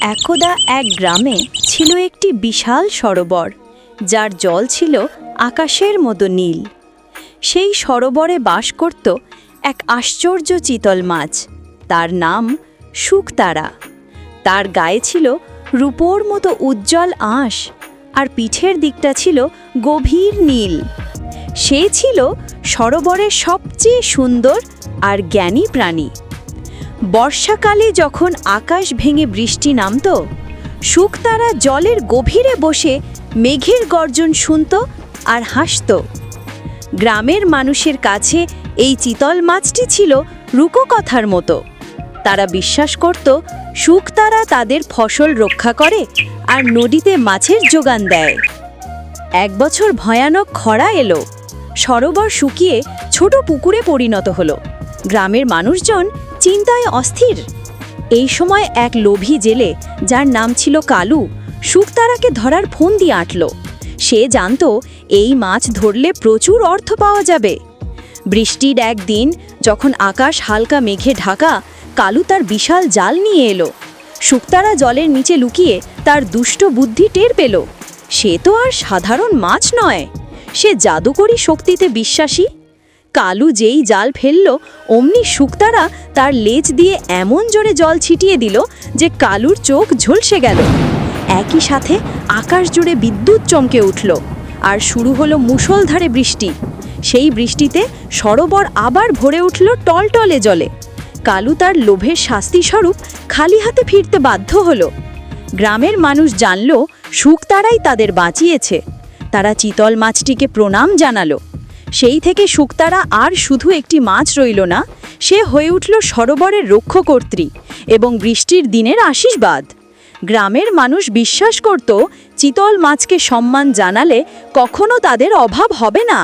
একদা এক গ্রামে ছিল একটি বিশাল সরোবর, যার জল ছিল আকাশের মতো নীল। সেই সরোবরে বাস করত এক আশ্চর্য চিতল মাছ। তার নাম শুকতারা। তার গায়ে ছিল রূপোর মতো উজ্জ্বল আঁশ আর পিঠের দিকটা ছিল গভীর নীল। সে ছিল সরোবরের সবচেয়ে সুন্দর আর জ্ঞানী প্রাণী। বর্ষাকালে যখন আকাশ ভেঙে বৃষ্টি নামত, শুকতারা জলের গভীরে বসে মেঘের গর্জন শুনত আর হাসত। গ্রামের মানুষের কাছে এই চিতল মাছটি ছিল রূপকথার মতো। তারা বিশ্বাস করত, শুকতারা তাদের ফসল রক্ষা করে আর নদীতে মাছের যোগান দেয়। এক বছর ভয়ানক খরা এলো। সরোবর শুকিয়ে ছোট পুকুরে পরিণত হলো। গ্রামের মানুষজন চিন্তায় অস্থির। এই সময় এক লোভী জেলে, যার নাম ছিল কালু, শুকতারাকে ধরার ফোন দিয়ে আটল। সে জানতো, এই মাছ ধরলে প্রচুর অর্থ পাওয়া যাবে। বৃষ্টির একদিন, যখন আকাশ হালকা মেঘে ঢাকা, কালু তার বিশাল জাল নিয়ে এলো। শুকতারা জলের নিচে লুকিয়ে তার দুষ্ট বুদ্ধি টের পেল। সে তো আর সাধারণ মাছ নয়। সে জাদুকরী শক্তিতে বিশ্বাসী। কালু যেই জাল ফেলল, অমনি শুক্তারা তার লেজ দিয়ে এমন জোরে জল ছিটিয়ে দিল যে কালুর চোখ ঝলসে গেল। একই সাথে আকাশ জুড়ে বিদ্যুৎ চমকে উঠল আর শুরু হলো মুষলধারে বৃষ্টি। সেই বৃষ্টিতে সরোবর আবার ভরে উঠল টলটলে জলে। কালু তার লোভের শাস্তিস্বরূপ খালি হাতে ফিরতে বাধ্য হলো। গ্রামের মানুষ জানল শুকতারাই তাদের বাঁচিয়েছে। তারা চিতল মাছটিকে প্রণাম জানালো। সেই থেকে শুক্তারা আর শুধু একটি মাছ রইল না, সে হয়ে উঠল সরোবরের রক্ষকর্ত্রী এবং বৃষ্টির দিনের আশীর্বাদ। গ্রামের মানুষ বিশ্বাস করত, চিতল মাছকে সম্মান জানালে কখনো তাদের অভাব হবে না।